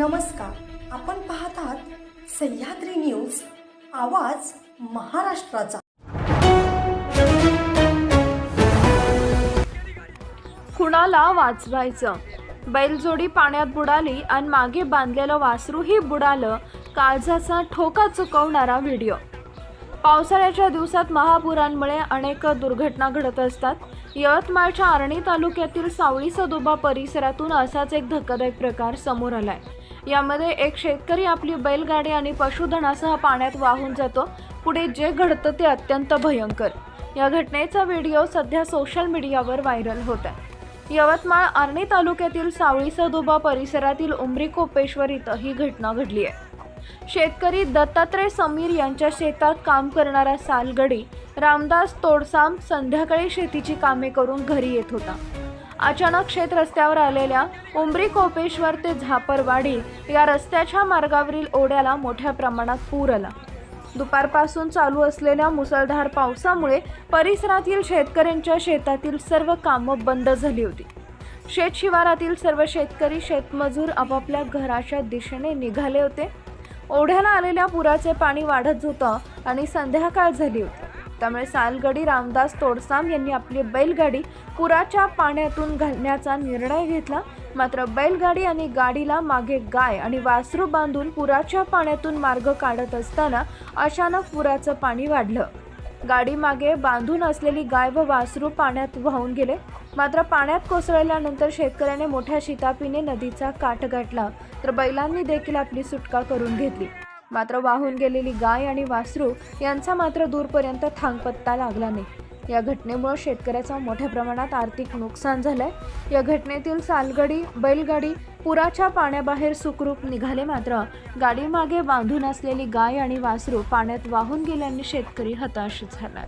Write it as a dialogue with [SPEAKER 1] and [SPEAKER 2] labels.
[SPEAKER 1] नमस्कार. आपण पाहत आहात सह्याद्री न्यूज आवाज महाराष्ट्राचा.
[SPEAKER 2] कुणाला वाचवायचं. बैलजोडी पाण्यात बुडाली आणि मागे बांधलेलं वासरूही बुडालं काळजाचा ठोका चुकवणारा व्हिडिओ. पावसाळ्याच्या दिवसात महापुरांमुळे अनेक दुर्घटना घडत असतात. यवतमाळच्या आर्णी तालुक्यातील सावळी सदोबा परिसरातून असाच एक धक्कादायक प्रकार समोर आलाय. यामध्ये एक शेतकरी आपली बैलगाडी आणि पशुधनासह पाण्यात वाहून जातो. पुढे जे घडतं ते अत्यंत भयंकर. या घटनेचा व्हिडिओ सध्या सोशल मीडियावर व्हायरल होत आहे. यवतमाळ आर्णी तालुक्यातील सावळी सदोबा परिसरातील उमरी कोपेश्वर इथं ही घटना घडली आहे. शेतकरी दत्तात्रय समीर यांच्या शेतात काम करणारा सालगडी रामदास तोडसाम संध्याकाळी शेतीची कामे करून घरी येत होता. अचानक शेत रस्त्यावर आलेल्या उमरी कोपेश्वर ते झापरवाडी या रस्त्याच्या मार्गावरील ओढ्याला मोठ्या प्रमाणात पूर आला. दुपारपासून चालू असलेल्या मुसळधार पावसामुळे परिसरातील शेतकऱ्यांच्या शेतातील सर्व कामं बंद झाली होती. शेत शिवारातील सर्व शेतकरी शेतमजूर आपापल्या घराच्या दिशेने निघाले होते. ओढ्याला आलेल्या पुराचे पाणी वाढत होतं आणि संध्याकाळ झाली होती. त्यामुळे सालगडी रामदास तोडसाम यांनी आपली बैलगाडी पुराच्या पाण्यातून घालण्याचा निर्णय घेतला. मात्र बैलगाडी आणि गाडीला मागे गाय आणि वासरू बांधून पुराच्या पाण्यातून मार्ग काढत असताना अचानक पुराचं पाणी वाढलं. गाडी मागे बांधून असलेली गाय व वासरू पाण्यात वाहून गेले. मात्र पाण्यात कोसळल्यानंतर शेतकऱ्याने मोठ्या शितापीने नदीचा काठ गाठला. तर बैलांनी देखील आपली सुटका करून घेतली. मात्र वाहून गेलेली गाय आणि वासरू यांचा मात्र दूरपर्यंत थांगपत्ता लागला नाही. या घटनेमुळे शेतकऱ्याचा मोठ्या प्रमाणात आर्थिक नुकसान झालंय. या घटनेतील सालगडी बैलगाडी पुराच्या पाण्याबाहेर सुखरूप निघाले मात्र गाडीमागे बांधून असलेली गाय आणि वासरू पाण्यात वाहून गेल्याने शेतकरी हताश झाला.